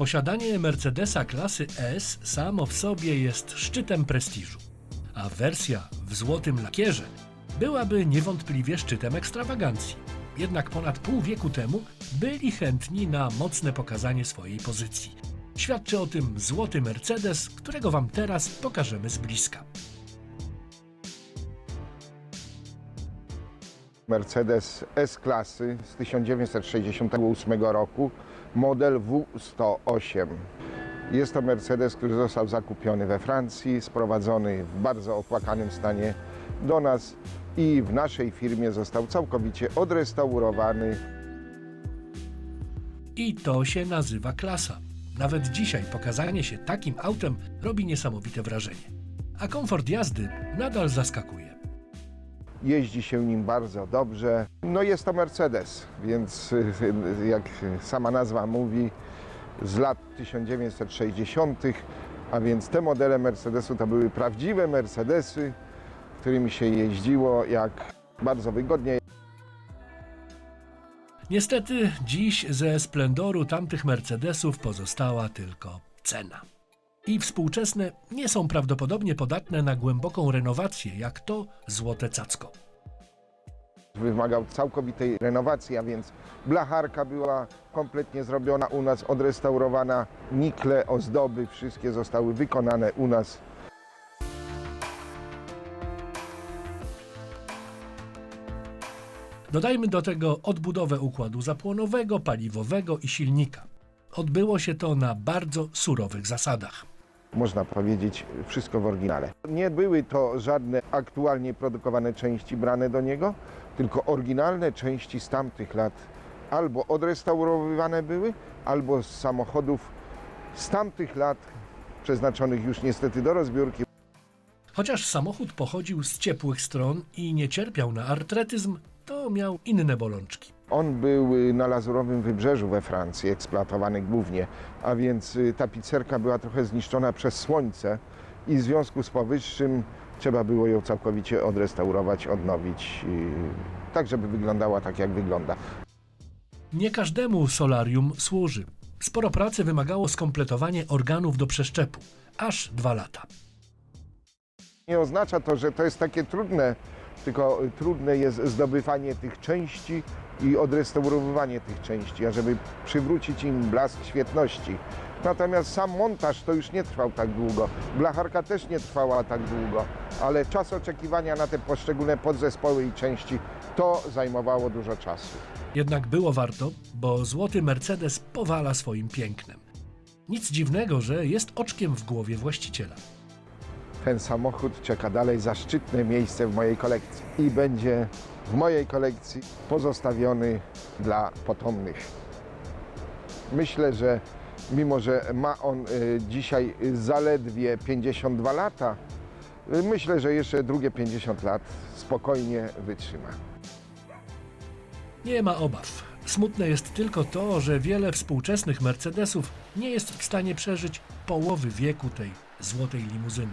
Posiadanie Mercedesa klasy S samo w sobie jest szczytem prestiżu, a wersja w złotym lakierze byłaby niewątpliwie szczytem ekstrawagancji. Jednak ponad pół wieku temu byli chętni na mocne pokazanie swojej pozycji. Świadczy o tym złoty Mercedes, którego Wam teraz pokażemy z bliska. Mercedes S-klasy z 1968 roku, model W108. Jest to Mercedes, który został zakupiony we Francji, sprowadzony w bardzo opłakanym stanie do nas i w naszej firmie został całkowicie odrestaurowany. I to się nazywa klasa. Nawet dzisiaj pokazanie się takim autem robi niesamowite wrażenie. A komfort jazdy nadal zaskakuje. Jeździ się nim bardzo dobrze. No jest to Mercedes, więc y, jak sama nazwa mówi, z lat 1960., a więc te modele Mercedesu to były prawdziwe Mercedesy, którymi się jeździło jak bardzo wygodnie. Niestety dziś ze splendoru tamtych Mercedesów pozostała tylko cena. I współczesne nie są prawdopodobnie podatne na głęboką renowację, jak to złote cacko. Wymagał całkowitej renowacji, a więc blacharka była kompletnie zrobiona u nas, odrestaurowana, nikle, ozdoby, wszystkie zostały wykonane u nas. Dodajmy do tego odbudowę układu zapłonowego, paliwowego i silnika. Odbyło się to na bardzo surowych zasadach. Można powiedzieć, wszystko w oryginale. Nie były to żadne aktualnie produkowane części brane do niego, tylko oryginalne części z tamtych lat albo odrestaurowywane były, albo z samochodów z tamtych lat, przeznaczonych już niestety do rozbiórki. Chociaż samochód pochodził z ciepłych stron i nie cierpiał na artretyzm, to miał inne bolączki. On był y, na Lazurowym Wybrzeżu we Francji, eksploatowany głównie, a więc y, tapicerka była trochę zniszczona przez słońce i w związku z powyższym trzeba było ją całkowicie odrestaurować, odnowić, y, tak żeby wyglądała tak jak wygląda. Nie każdemu solarium służy. Sporo pracy wymagało skompletowanie organów do przeszczepu. Aż dwa lata. Nie oznacza to, że to jest takie trudne, tylko trudne jest zdobywanie tych części i odrestaurowywanie tych części, ażeby przywrócić im blask świetności. Natomiast sam montaż to już nie trwał tak długo. Blacharka też nie trwała tak długo, ale czas oczekiwania na te poszczególne podzespoły i części to zajmowało dużo czasu. Jednak było warto, bo złoty Mercedes powala swoim pięknem. Nic dziwnego, że jest oczkiem w głowie właściciela. Ten samochód czeka dalej zaszczytne miejsce w mojej kolekcji i będzie w mojej kolekcji pozostawiony dla potomnych. Myślę, że mimo, że ma on y, dzisiaj zaledwie 52 lata, y, myślę, że jeszcze drugie 50 lat spokojnie wytrzyma. Nie ma obaw. Smutne jest tylko to, że wiele współczesnych Mercedesów nie jest w stanie przeżyć połowy wieku tej złotej limuzyny.